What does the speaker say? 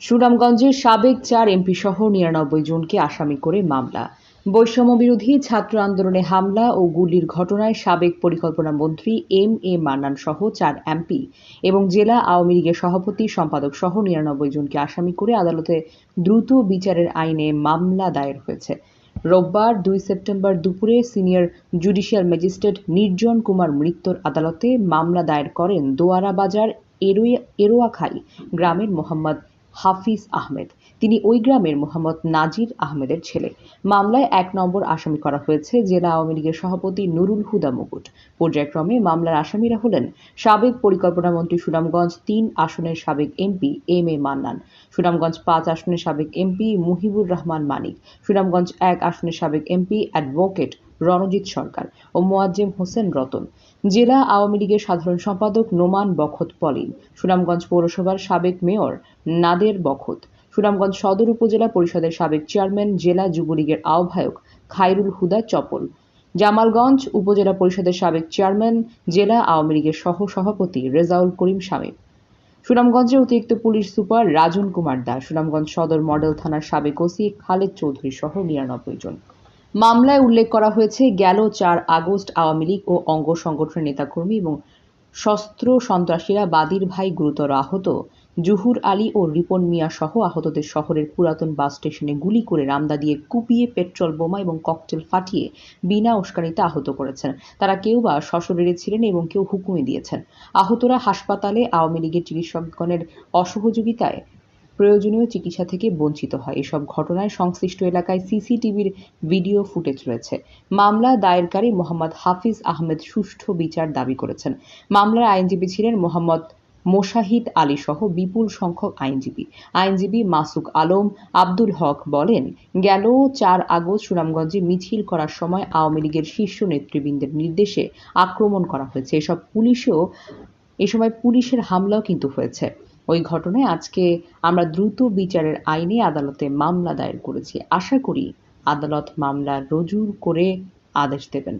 সুনামগঞ্জের সাবেক চার এমপি সহ নিরানব্বই জনকে আসামি করে মামলা। বৈষম্য বিরোধী ছাত্র আন্দোলনে হামলা ও গুলির ঘটনায় সাবেক পরিকল্পনা মন্ত্রী এম এ মান্নান সহ চার এমপি এবং জেলা আওয়ামী লীগের সভাপতি, সম্পাদক সহ নিরানব্বই জনকে আসামি করে আদালতে দ্রুত বিচারের আইনে মামলা দায়ের হয়েছে। রোববার দুই সেপ্টেম্বর দুপুরে সিনিয়র জুডিশিয়াল ম্যাজিস্ট্রেট নির্জন কুমার মৃত্যুর আদালতে মামলা দায়ের করেন দোয়ারা বাজার এরোয়া- এরোয়াখাই গ্রামের মোহাম্মদ হাফিজ আহমেদ। তিনি ওই গ্রামের মোহাম্মদ নাজির আহমেদের ছেলে। মামলায় এক নম্বর আসামি করা হয়েছে জেলা আওয়ামী লীগের সভাপতি নুরুল হুদা মুকুট। পর্যায়ক্রমে মামলার আসামিরা হলেন সাবেক পরিকল্পনা মন্ত্রী সুনামগঞ্জ তিন আসনের সাবেক MP M A Mannan, Sunamganj পাঁচ আসনের সাবেক এমপি মুহিবুর রহমান মানিক, সুনামগঞ্জ এক আসনের সাবেক এমপি অ্যাডভোকেট রণজিৎ সরকার ও মোয়াজ্জেম হোসেন রতন। জেলা আওয়ামী লীগের সাধারণ সম্পাদক নোমান বখত পলিন। সুনামগঞ্জ পৌরসভার সাবেক মেয়র নাদের বখত। সুনামগঞ্জ সদর উপজেলা পরিষদের সাবেক চেয়ারম্যান জেলা যুবলীগের আহ্বায়ক খায়রুল হুদা চপল। জামালগঞ্জ উপজেলা পরিষদের সাবেক চেয়ারম্যান জেলা আওয়ামী লীগের সহ সভাপতি রেজাউল করিম শামীম। সুনামগঞ্জের অতিরিক্ত পুলিশ সুপার রাজন কুমার দাস। সুনামগঞ্জ সদর মডেল থানার সাবেক ওসি খালেদ চৌধুরী সহ নিরানব্বই জন। মামলায় উল্লেখ করা হয়েছে, গেল চার আগস্ট আওয়ামী লীগ ও অঙ্গ সংগঠনের নেতাকর্মী এবং শস্ত্র সন্ত্রাসীরা বাদির ভাই গুরুতর আহত। জুহুর আলী ও রিপন মিয়া সহ আহতদের শহরের পুরাতন বাস স্টেশনে গুলি করে রামদা দিয়ে কুপিয়ে পেট্রোল বোমা এবং ককটেল ফাটিয়ে বিনা উস্কানিতে আহত করেছেন। তারা কেউ বা সশরীরে ছিলেন এবং কেউ হুকুমে দিয়েছেন। আহতরা হাসপাতালে আওয়ামী লীগের চিকিৎসকগণের অসহযোগিতায় প্রয়োজনীয় চিকিৎসা থেকে বঞ্চিত হয়। এসব ঘটনায় সংশ্লিষ্ট এলাকায় সিসিটিভির ভিডিও ফুটেজ রয়েছে। মামলা দায়েরকারী মোহাম্মদ হাফিজ আহমেদ সুষ্ঠু বিচার দাবি করেছেন। মামলার আইনজীবী ছিলেন মোহাম্মদ মোশাহিদ আলী সহ বিপুল সংখ্যক আইনজীবী। আইনজীবী মাসুক আলম আব্দুল হক বলেন, গেল চার আগস্ট সুনামগঞ্জে মিছিল করার সময় আওয়ামী লীগের শীর্ষ নেতৃবৃন্দের নির্দেশে আক্রমণ করা হয়েছে। এসব পুলিশও, এ সময় পুলিশের হামলাও কিন্তু হয়েছে। ওই ঘটনায় আজকে আমরা দ্রুত বিচারের আইনে আদালতে মামলা দায়ের করেছি। আশা করি আদালত মামলা রুজু করে আদেশ দেবেন।